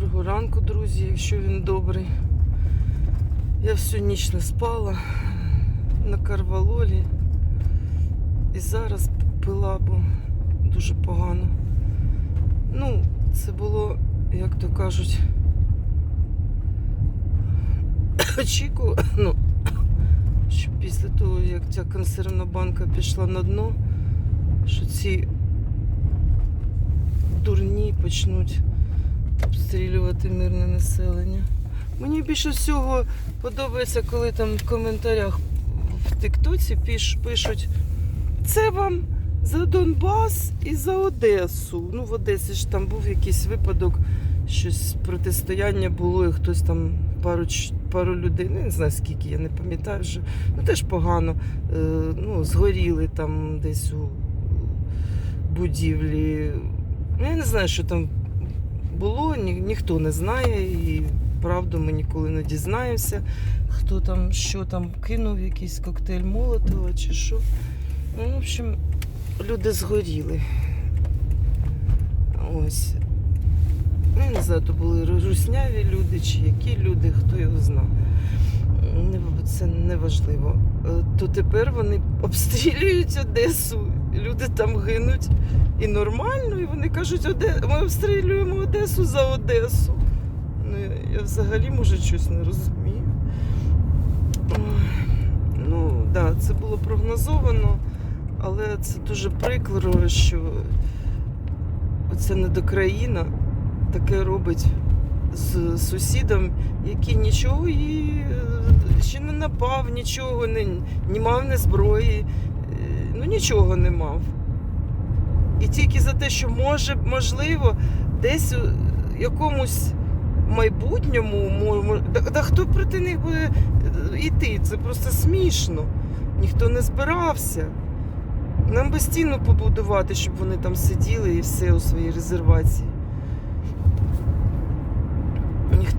Доброго ранку, друзі, якщо він добрий. Я всю ніч не спала на карвалолі. І зараз пила, бо дуже погано. Ну, це було, як то кажуть, очікувано, ну, що після того, як ця консервна банка пішла на дно, що ці дурні почнуть обстрілювати мирне населення. Мені більше всього подобається, коли там в коментарях в Тиктоці пишуть це вам за Донбас і за Одесу. Ну, в Одесі ж там був якийсь випадок, щось протистояння було, і хтось там пару, пару людей, ну, не знаю скільки, я не пам'ятаю вже. Ну теж погано. Е, ну, згоріли там десь у будівлі. Ну, я не знаю, що там було, ні, ніхто не знає, і правду ми ніколи не дізнаємося, хто там, що там кинув, якийсь коктейль Молотова чи що. Ну, в общем, люди згоріли. Ось. Ну, Я не знаю, то були русняві люди чи які люди, хто його знав. Це не важливо. Е, То тепер вони обстрілюють Одесу. Люди там гинуть і нормально, і вони кажуть, Оде... ми обстрілюємо Одесу за Одесу. Ну, я, взагалі може щось не розумію. Ну, так, да, це було прогнозовано, але це дуже прикро, що оця недокраїна таке робить з сусідом, який нічого і е, ще не напав, нічого не, не мав ні зброї, е, ну нічого не мав. І тільки за те, що може, можливо, десь у якомусь майбутньому, да, да хто проти них буде е, йти? Це просто смішно. Ніхто не збирався. Нам би стіну побудувати, щоб вони там сиділи і все у своїй резервації.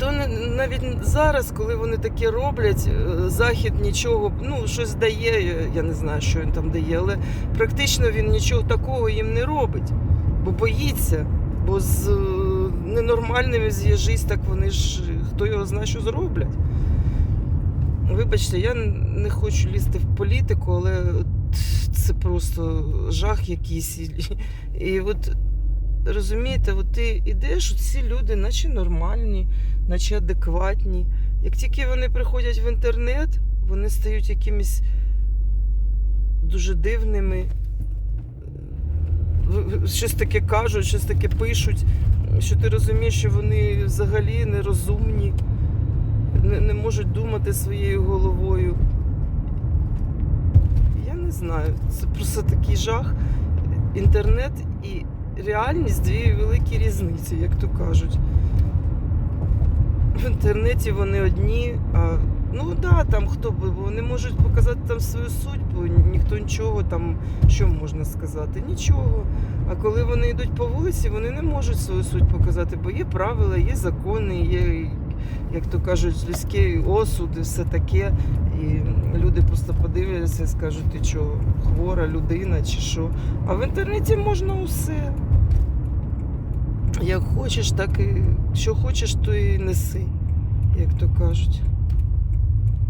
Ніхто навіть зараз, коли вони таке роблять, е, захід нічого, ну щось дає, я- я не знаю, що він там дає, але практично він нічого такого їм не робить, бо боїться, бо з е, ненормальними з'їжись, так вони ж хто його знає, що зроблять. Вибачте, я не хочу лізти в політику, але це просто жах якийсь. І от розумієте, от ти йдеш, ці люди, наче нормальні, наче адекватні. Як тільки вони приходять в інтернет, вони стають якимись дуже дивними. Щось таке кажуть, щось таке пишуть, що ти розумієш, що вони взагалі нерозумні, не, не можуть думати своєю головою. Я не знаю, це просто такий жах. Інтернет і реальність дві великі різниці, як то кажуть. В інтернеті вони одні, а ну да, там хто би, вони можуть показати там свою судьбу, ніхто нічого там, що можна сказати? Нічого. А коли вони йдуть по вулиці, вони не можуть свою суть показати, бо є правила, є закони, є, як то кажуть, людський осуд і все таке. І люди просто подивляться і скажуть, ти що, хвора людина чи що. А в інтернеті можна усе. Як хочеш, так і що хочеш, то і неси, як то кажуть.